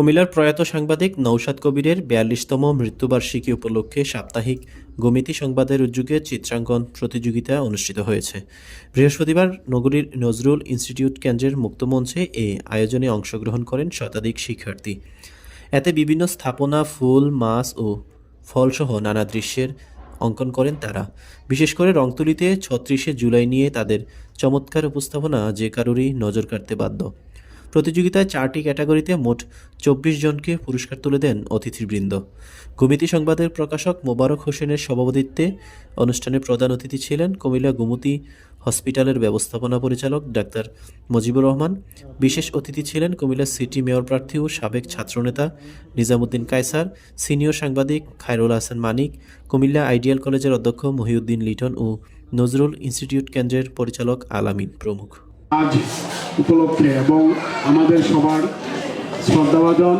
কুমিল্লার প্রয়াত সাংবাদিক নৌশাদ কবিরের বিয়াল্লিশতম মৃত্যুবার্ষিকী উপলক্ষে সাপ্তাহিক গমিতি সংবাদের উদ্যোগে চিত্রাঙ্কন প্রতিযোগিতা অনুষ্ঠিত হয়েছে। বৃহস্পতিবার নগরীর নজরুল ইনস্টিটিউট কেন্দ্রের মুক্তমঞ্চে এ আয়োজনে অংশগ্রহণ করেন শতাধিক শিক্ষার্থী। এতে বিভিন্ন স্থাপনা, ফুল, মাছ ও ফলসহ নানা দৃশ্যের অঙ্কন করেন তারা। বিশেষ করে রংতুলিতে ছত্রিশে জুলাই নিয়ে তাদের চমৎকার উপস্থাপনা যে কারোরই নজর কাড়তে বাধ্য। প্রতিযোগিতায় চারটি ক্যাটাগরিতে মোট চব্বিশ জনকে পুরস্কার তুলে দেন অতিথিবৃন্দ। গুমিতি সংবাদের প্রকাশক মোবারক হোসেনের সভাপতিত্বে অনুষ্ঠানে প্রধান অতিথি ছিলেন কুমিল্লা গুমতি হসপিটালের ব্যবস্থাপনা পরিচালক ডাক্তার মুজিবুর রহমান। বিশেষ অতিথি ছিলেন কুমিল্লা সিটি মেয়র প্রার্থী ও সাবেক ছাত্রনেতা নিজামুদ্দিন কায়সার, সিনিয়র সাংবাদিক খায়রুল হাসান মানিক, কুমিল্লা আইডিয়াল কলেজের অধ্যক্ষ মহিউদ্দিন লিটন ও নজরুল ইনস্টিটিউট কেন্দ্রের পরিচালক আলামিন প্রমুখ। আজ উপলক্ষে এবং আমাদের সবার শ্রদ্ধাভাজন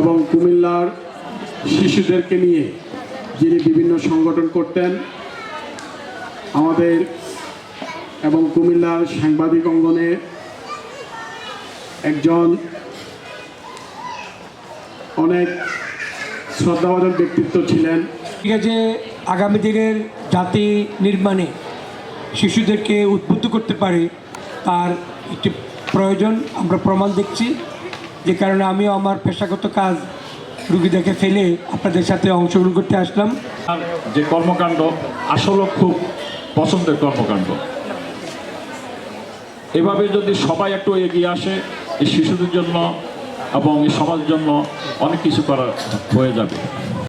এবং কুমিল্লার শিশুদেরকে নিয়ে যিনি বিভিন্ন সংগঠন করতেন, আমাদের এবং কুমিল্লার সাংবাদিক অঙ্গনে একজন অনেক শ্রদ্ধাভাজন ব্যক্তিত্ব ছিলেন। ঠিক আছে, আগামী দিনের জাতি নির্মাণে শিশুদেরকে উদ্বুদ্ধ করতে পারে তার একটি প্রয়োজন, আমরা প্রমাণ দেখছি। যে কারণে আমিও আমার পেশাগত কাজ রুগীদেরকে ফেলে আপনাদের সাথে অংশগ্রহণ করতে আসলাম। যে কর্মকাণ্ড, আসলে খুব পছন্দের কর্মকাণ্ড। এভাবে যদি সবাই একটু এগিয়ে আসে, এই শিশুদের জন্য এবং এই সমাজের জন্য অনেক কিছু করা হয়ে যাবে।